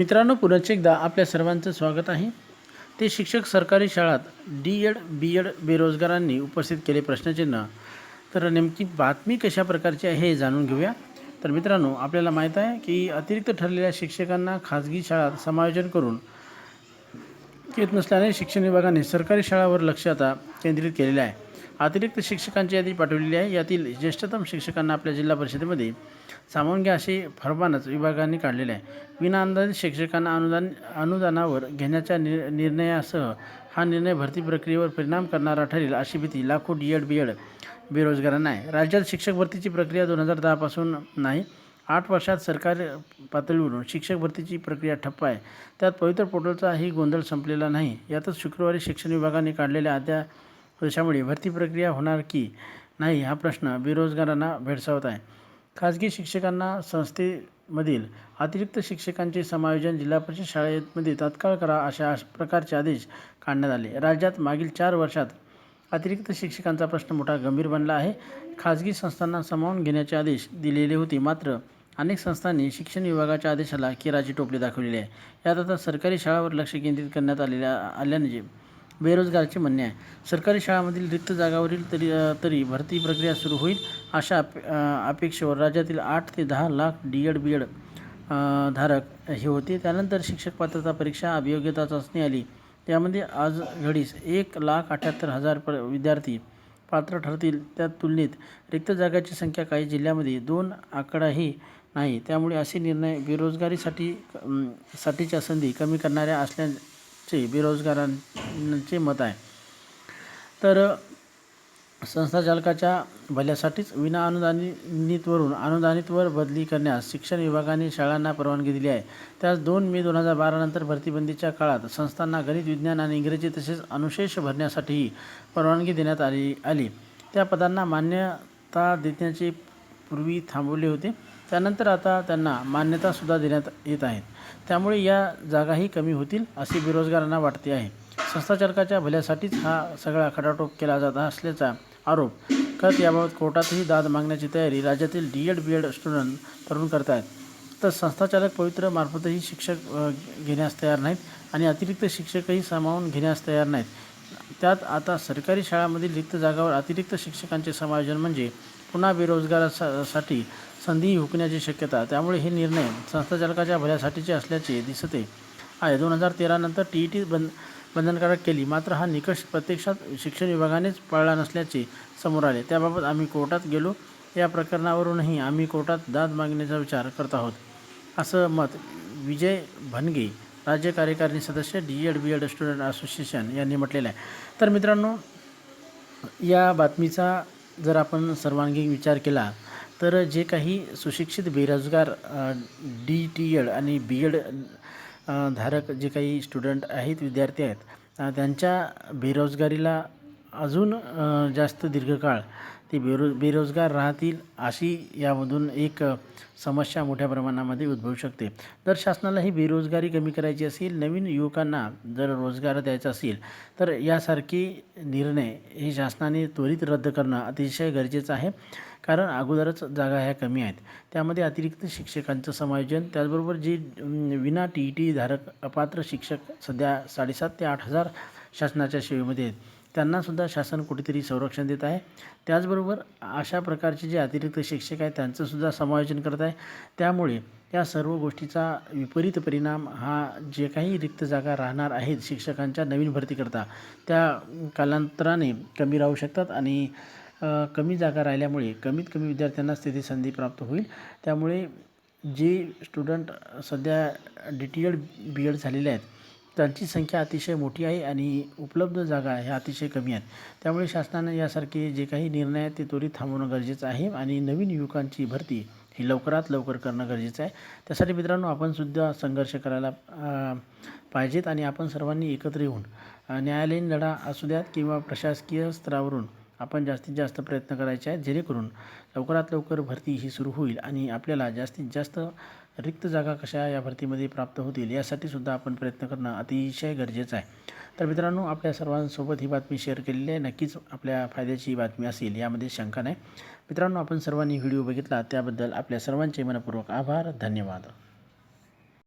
मित्रांनो पुनश्च एकदा आपल्या सर्वांचं स्वागत आहे. ते शिक्षक सरकारी शाळात डी एड बी एड बेरोजगारांनी उपस्थित केले प्रश्नचिन्ह. तर नेमकी बातमी कशा प्रकारची आहे हे जाणून घेऊया. तर मित्रांनो आपल्याला माहीत आहे की अतिरिक्त ठरलेल्या शिक्षकांना खाजगी शाळात समायोजन करून येत नसल्याने शिक्षण विभागाने सरकारी शाळावर लक्ष आता केंद्रित केलेलं आहे. अतिरिक्त शिक्षकांची यादी पाठवलेली आहे. यातील ज्येष्ठतम शिक्षकांना आपल्या जिल्हा परिषदेमध्ये सामावून घ्या असे फरमानच विभागाने काढलेले आहे. विना अनुदानित शिक्षकांना अनुदान अनुदानावर घेण्याच्या नि निर्णयासह हा निर्णय भरती प्रक्रियेवर परिणाम करणारा ठरेल अशी भीती लाखो डी एड बी एड बेरोजगारांना आहे. राज्यात शिक्षक भरतीची प्रक्रिया दोन हजार दहापासून नाही आठ वर्षात सरकार पातळीवरून शिक्षक भरतीची प्रक्रिया ठप्प आहे. त्यात पवित्र पोर्टलचाही गोंधळ संपलेला नाही. यातच शुक्रवारी शिक्षण विभागाने काढलेल्या अध्यादेशामुळे भरती प्रक्रिया होणार की नाही हा प्रश्न बेरोजगारांना भेडसावत आहे. खाजगी शिक्षकांना संस्थेमधील अतिरिक्त शिक्षकांचे समायोजन जिल्हा परिषद शाळेमध्ये तात्काळ करा अशा प्रकारचे आदेश काढण्यात आले. राज्यात मागील चार वर्षात अतिरिक्त शिक्षकांचा प्रश्न मोठा गंभीर बनला आहे. खाजगी संस्थांना सामावून घेण्याचे आदेश दिलेले होते. मात्र अनेक संस्थांनी शिक्षण विभागाच्या आदेशाला केराची टोपली दाखवलेली आहे. यात आता सरकारी शाळावर लक्ष केंद्रित करण्यात आलेल्या आल्याने बेरोजगारचे म्हणणे आहे. सरकारी शाळांमधील रिक्त जागावरील तरी तरी भरती प्रक्रिया सुरू होईल अशा अप अपेक्षेवर राज्यातील आठ ते दहा lakh D Ed B Ed धारक हे होते. त्यानंतर शिक्षक पात्रता परीक्षा अभियोग्यता चाचणी आली. त्यामध्ये आज घडीस एक लाख अठ्याहत्तर हजार प विद्यार्थी पात्र ठरतील. त्या तुलनेत रिक्त जागाची संख्या काही जिल्ह्यामध्ये दोन आकडाही नाही. त्यामुळे असे निर्णय बेरोजगारीसाठी साठीच्या संधी कमी करणाऱ्या असल्या चे बेरोजगारांचे मत आहे. तर संस्था चालकाच्या भल्यासाठीच विना अनुदानितवरून अनुदानितवर बदली करण्यास शिक्षण विभागाने शाळांना परवानगी दिली आहे. त्यास दोन मे दोन हजार बारानंतर भरतीबंदीच्या काळात संस्थांना गणित विज्ञान आणि इंग्रजी तसेच अनुशेष भरण्यासाठीही परवानगी देण्यात आली आली. त्या पदांना मान्यता देण्याची पूर्वी थांबवले होते. त्यानंतर आता त्यांना मान्यतासुद्धा देण्यात येत आहेत. त्यामुळे या जागाही कमी होतील असे बेरोजगारांना वाटते आहे. संस्थाचालकाच्या भल्यासाठीच हा सगळा खटाटोप केला जात असल्याचा आरोप. करत याबाबत कोर्टातही दाद मागण्याची तयारी राज्यातील D Ed B Ed student तरुण करत आहेत तर संस्थाचालक पवित्र मार्फतही शिक्षक घेण्यास तयार नाहीत आणि अतिरिक्त शिक्षकही सामावून घेण्यास तयार नाहीत. त्यात आता सरकारी शाळांमधील रिक्त जागावर अतिरिक्त शिक्षकांचे समायोजन म्हणजे पुन्हा बेरोजगारासाठी संधी हुकण्याची शक्यता त्यामुळे हे निर्णय संस्थाचालकाच्या भल्यासाठीचे असल्याचे दिसते. आहे दोन हजार तेरानंतर टी ई टी बंद बंधनकारक केली. मात्र हा निकष प्रत्यक्षात शिक्षण विभागानेच पाळला नसल्याचे समोर आले. त्याबाबत आम्ही कोर्टात गेलो. या प्रकरणावरूनही आम्ही कोर्टात दाद मागण्याचा विचार करत आहोत. असं मत विजय भनगे राज्य कार्यकारिणी सदस्य D Ed B Ed student association यांनी म्हटलेलं आहे. तर मित्रांनो या बातमीचा जर आपण सर्वांगीण विचार केला तर जे काही सुशिक्षित बेरोजगार डी टी एड आणि बी एड धारक जे काही स्टुडंट आहेत विद्यार्थी आहेत त्यांच्या बेरोजगारीला अजून जास्त दीर्घकाळ ते बेरो बेरोजगार राहतील अशी यामधून एक समस्या मोठ्या प्रमाणामध्ये उद्भवू शकते. तर शासनाला ही बेरोजगारी कमी करायची असेल नवीन युवकांना जर रोजगार द्यायचा असेल तर यासारखे निर्णय हे शासनाने त्वरित रद्द करणं अतिशय गरजेचं आहे. कारण अगोदरच जागा ह्या कमी आहेत. त्यामध्ये अतिरिक्त शिक्षकांचं समायोजन त्याचबरोबर जे विना टी ई टी धारक अपात्र शिक्षक सध्या साडेसात ते आठ हजार शासनाच्या सेवेमध्ये आहेत. त्यांनासुद्धा शासन कुठेतरी संरक्षण देत आहे. त्याचबरोबर अशा प्रकारचे जे अतिरिक्त शिक्षक आहेत त्यांचंसुद्धा समायोजन करत आहे. त्यामुळे या सर्व गोष्टीचा विपरीत परिणाम हा जे काही रिक्त जागा राहणार आहेत शिक्षकांच्या नवीन भरतीकरता त्या कालांतराने कमी राहू शकतात आणि कमी जागा राहिल्यामुळे कमीत कमी विद्यार्थ्यांना स्थिती संधी प्राप्त होईल. त्यामुळे जे स्टुडंट सध्या D T Ed B Ed झालेले आहेत त्यांची संख्या अतिशय मोठी आहे आणि उपलब्ध जागा ह्या अतिशय कमी आहेत. त्यामुळे शासनानं यासारखे जे काही निर्णय आहेत ते त्वरित थांबवणं गरजेचं आहे आणि नवीन युवकांची भरती ही लवकरात लवकर करणं गरजेचं आहे. त्यासाठी मित्रांनो आपणसुद्धा संघर्ष करायला पाहिजेत आणि आपण सर्वांनी एकत्र येऊन न्यायालयीन लढा असू द्यात किंवा प्रशासकीय स्तरावरून आपण जास्तीत जास्त प्रयत्न करायचे आहेत जेणेकरून लवकरात लवकर भरती ही सुरू होईल आणि आपल्याला जास्तीत जास्त रिक्त जागा कशा या भरतीमध्ये प्राप्त होतील यासाठी सुद्धा आपण प्रयत्न करणं अतिशय गरजेचं आहे. तर मित्रांनो आपल्या सर्वांसोबत ही बातमी शेअर केलेली आहे. नक्कीच आपल्या फायद्याची बातमी असेल यामध्ये शंका नाही. मित्रांनो आपण सर्वांनी व्हिडिओ बघितला त्याबद्दल आपल्या सर्वांचे मनपूर्वक आभार धन्यवाद.